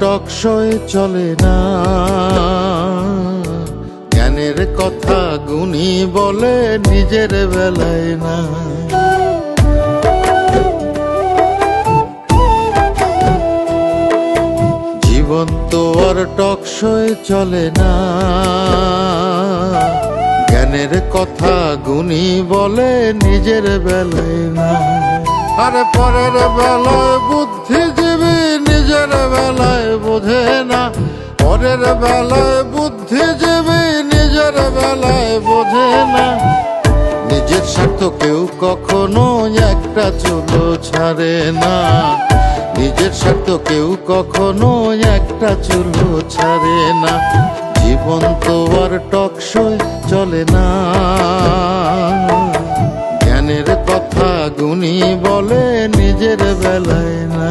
টকশয়ে চলে না। জ্ঞানের কথা গুণী বলে নিজের বেলায় না। জীবন তো আর টকশয়ে চলে না। জ্ঞানের কথা গুণী বলে নিজের বেলায় না। আরে পরের বেলায় বেলায় বোঝে না। পরের বেলায় বুদ্ধিজীবী নিজের বেলায় বোঝে না। নিজের স্বার্থ কেউ কখনো একটা চুলো ছাড়ে না। নিজের স্বার্থ কেউ কখনো একটা চুলো ছাড়ে না। জীবন তো আর টকসই চলে না। জ্ঞানের কথা গুণী বলে নিজের বেলায় না।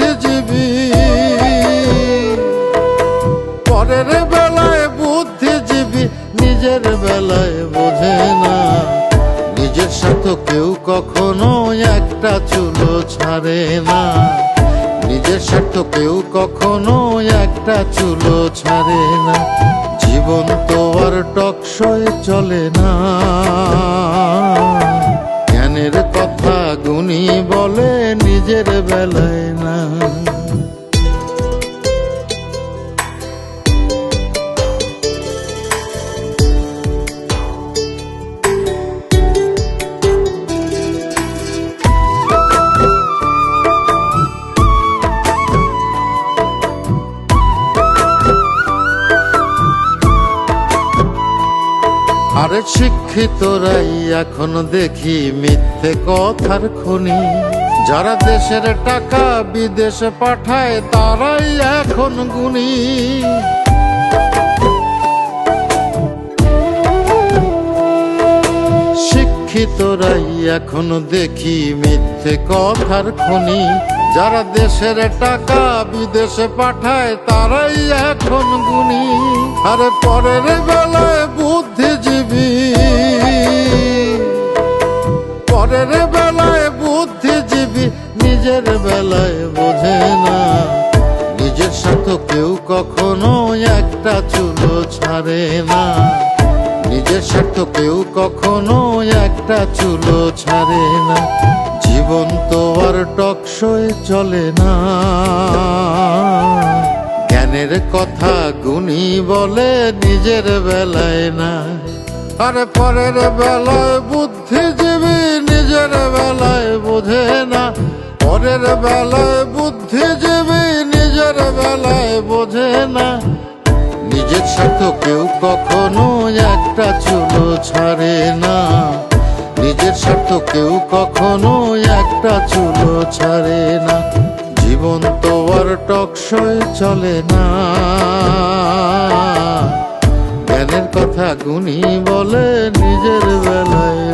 পরের বেলায় বুদ্ধিজীবী, নিজের বেলায় বোঝে না। নিজের সাথে কেউ কখনো একটা চুলো ছাড়ে না। নিজের স্বার্থ কেউ কখনো একটা চুলো ছাড়ে না। জীবন তো আর টকসই চলে না। জ্ঞানের কথা গুণী বলে নিজের বেলায় না। আরে শিক্ষিতরাই এখন দেখি মিথ্যে কথার খনি। যারা দেশের টাকা বিদেশে পাঠায়, তারাই এখন গুণী। শিক্ষিতরাই এখন দেখি মিথ্যে কথার খনি। যারা দেশের টাকা বিদেশে পাঠায়, তারাই এখন গুণী। আরে পরের বেলায় বুদ্ধিজীবী। পরের বেলায় বুদ্ধিজীবী, নিজের বেলায় বোঝে না। নিজের সাথে কেউ কখনো একটা চুলো ছাড়ে না। নিজের স্বার্থ কেউ কখনো একটা চুলো ছাড়ে না। জীবন তো আর টকসই চলে না। জ্ঞানের কথা গুণী বলে নিজের বেলায় না। আরে পরের বেলায় বুদ্ধিজীবী নিজের বেলায় বোঝে না। পরের বেলায় বুদ্ধিজীবী নিজের বেলায় বোঝে না। নিজের স্বার্থ কেউ কখনো একটা চুলো ছাড়ে না। নিজের স্বার্থ কেউ কখনো একটা চুলো ছাড়ে না। জীবন তো আর টকসই চলে না। জ্ঞানের কথা গুণী বলে নিজের বেলায়